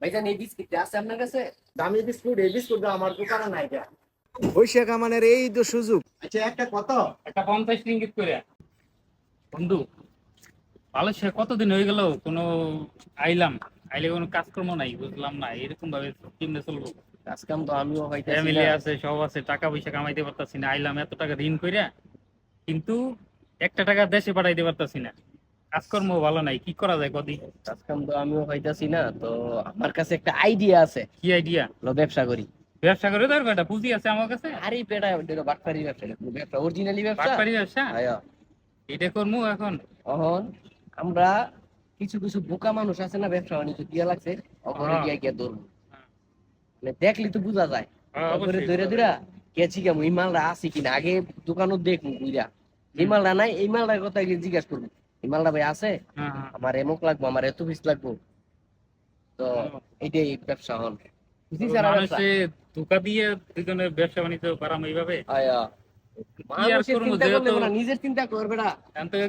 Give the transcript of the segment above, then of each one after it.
ভাইজান এই বিস্কিটটা আছে আপনার কাছে? দামি বিস্কুট এই বিস্কুট আমার দোকানে নাই যা বৈশাখ আমানের এই তো সুযোগ। আচ্ছা একটা কত? একটা পঞ্চাশ রিঙ্গিত করে। বন্ধু মালয়েশিয়া কতদিন হয়ে গেল কোনো আইলাম? আইলে কোনো কাজকর্ম নাই বুঝলাম না এরকম ভাবে কেমনে চলবো। কাজ কাম তো আমিও হইতাছি ফ্যামিলি আছে সব আছে টাকা পয়সা কামাইতে পারতাছি না আইলাম এত টাকা ঋণ কইরা কিন্তু একটা টাকা দেশে পাঠাইতে পারতাছি না। কাজকর্ম ভালো নাই কি করা যায় কদি? কাজ কাম তো আমিও হইতাছি না তো আমার কাছে একটা আইডিয়া আছে। কি আইডিয়া লো ব্যবসা করি। ব্যবসা করে ধরবে এটা পুঁজি আছে আমার কাছে? আরে পেটা এটা বাটপারি ব্যবসা ব্যবসা অরিজিনালি ব্যবসা। বাটপারি ব্যবসা? আয়া এটা করব এখন? এখন আমরা কিছু কিছু বোকা মানুষ আছে না ব্যবসা বাণিজ্য দিয়া লাগছে অপরে হ্যাঁ। গিয়া গিয়া ধরবো। হ্যাঁ। মানে দেখলি তো বোঝা যায়। হ্যাঁ, অবশ্যই। ধরে ধরে গেছি কেমন এই মালটা আছে কিনা আগে দোকানও দেখব বুঝা এই মালটা নাই এই মালটার কথা গিয়ে জিজ্ঞাসা করব। এই ভাই আছে হ্যাঁ, হ্যাঁ। আমার এমক লাগবো আমার এত পিস লাগবো। তো এটাই ব্যবসা ধোকা দিয়ে ব্যবসা বাণিজ্য করাম এইভাবে? নিজের চিন্তা করবে না।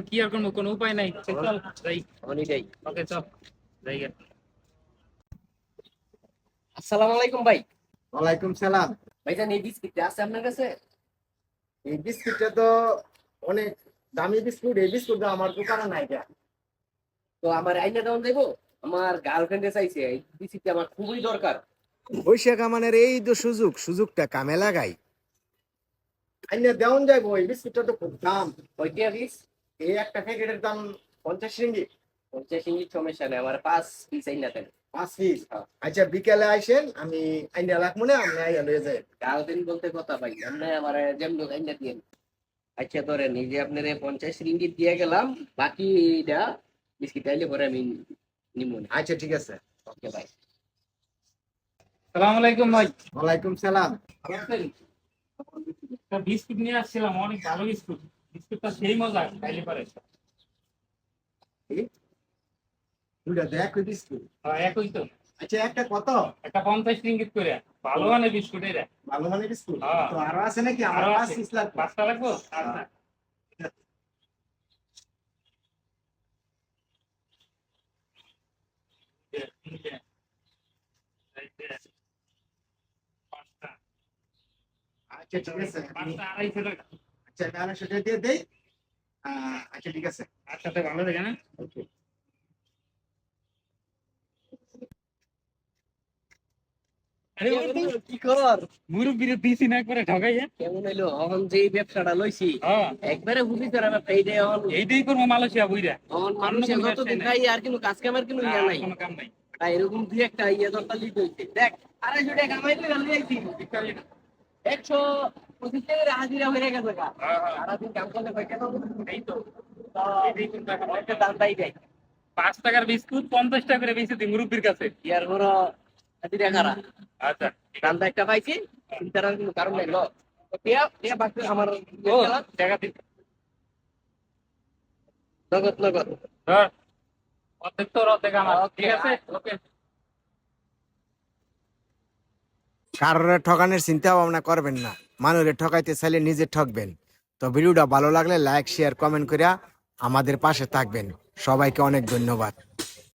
কি আর করব কোনো উপায় নাই। চল যাই। ওকে চল। যাই আসসালামু আলাইকুম ভাই। ওয়ালাইকুম সালাম। ভাইজান এই বিস্কিটটা আছে আপনার কাছে? এই বিস্কুটটা তো অনেক দামি বিস্কুট এই বিস্কুট আমার দোকানে নাই যা। তো আমার আইনা দেওয়ান দেবো? আমার গার্লফ্রেন্ডে চাইছে এই বিস্কিটটা আমার খুবই দরকার। এই তো সুযোগ সুযোগটা কামে লাগাই। আইনে দেওয়ান যাইবো এই বিস্কুটটা তো খুব দাম। পিস এই একটা প্যাকেটের দাম পঞ্চাশ রিঙ্গিত পঞ্চাশ ইঞ্চির সমস্যা নেই আমার পাঁচ পিস আইনা দেন। পাঁচ পিস আচ্ছা বিকেলে আইসেন আমি আইনা রাখব না আপনি আইয়া লয়ে যাই গার্লফ্রেন্ড বলতে কথা ভাই আপনি আমার যেমন আইনা দিয়ে আচ্ছা ধরেন এই যে আপনার পঞ্চাশ রিঙ্গিত দিয়ে গেলাম বাকিটা বিস্কিট আইলে পরে আমি নিব না আচ্ছা ঠিক আছে। ওকে ভাই সালাম আলাইকুম ভাই। ওয়ালাইকুম সালাম। বিস্কুট নিয়ে আসছিলাম অনেক ভালো বিস্কুট। বিস্কুটটা সেই মজা খাইলে পারে। দুইটা দেখ বিস্কুট। হ্যাঁ, একই তো। আচ্ছা একটা কত? একটা পঞ্চাশ রিঙ্গিত করে। ভালো মানে বিস্কুট এটা ভালো মানে বিস্কুট? হ্যাঁ। তো আরও আছে নাকি? আমার পাঁচ। পিস লাগবে। পাঁচটা লাগবো? আচ্ছা চারটে, পাঁচটা আচ্ছা ঠিক আছে। পাঁচটা আড়াইশো টাকা। আচ্ছা আড়াইশো টাকা দিয়ে দেই। আচ্ছা ঠিক আছে। একসাথে ভালো দেখে না ওকে আরে কি কর মুরব্বির দিছি না করে ঠকাইয়া কেমন হইল? যে ব্যবসাটা লইছি হ্যাঁ। একবারে করা এইটাই এইটাই করব মালয়েশিয়া মানুষ আর কিন্তু কাজ কামের কিন্তু ইয়া নাই। কোনো কাম নাই। তাই এরকম দুই একটা ইয়ে দরকার লিখে হইছে। দেখ আড়াইশো টাকা কামাইতে গেলে আইছি। একশো পঁচিশ টাকা হাজিরা হয়ে গেছে গা। হ্যাঁ, হ্যাঁ। সারাদিন কাম করলে কয় এই তো। দেয় পাঁচ টাকার বিস্কুট পঞ্চাশ টাকা করে বেশি দিই মুরব্বির কাছে। ইয়ার বড় হাজিরা আচ্ছা একটা পাইছি চিন্তার কোনো কারণ নাই ল। টিয়া টিয়া বাকি আমার ও। দিন। নগদ নগদ। ধর। অর্ধেক তোর অর্ধেক আমার। ঠিক আছে? ওকে। কারোর ঠকানোর চিন্তা ভাবনা করবেন না। মানুষের ঠকাইতে চাইলে নিজে ঠকবেন। তো ভিডিওটা ভালো লাগলে লাইক শেয়ার কমেন্ট করিয়া আমাদের পাশে থাকবেন। সবাইকে অনেক ধন্যবাদ।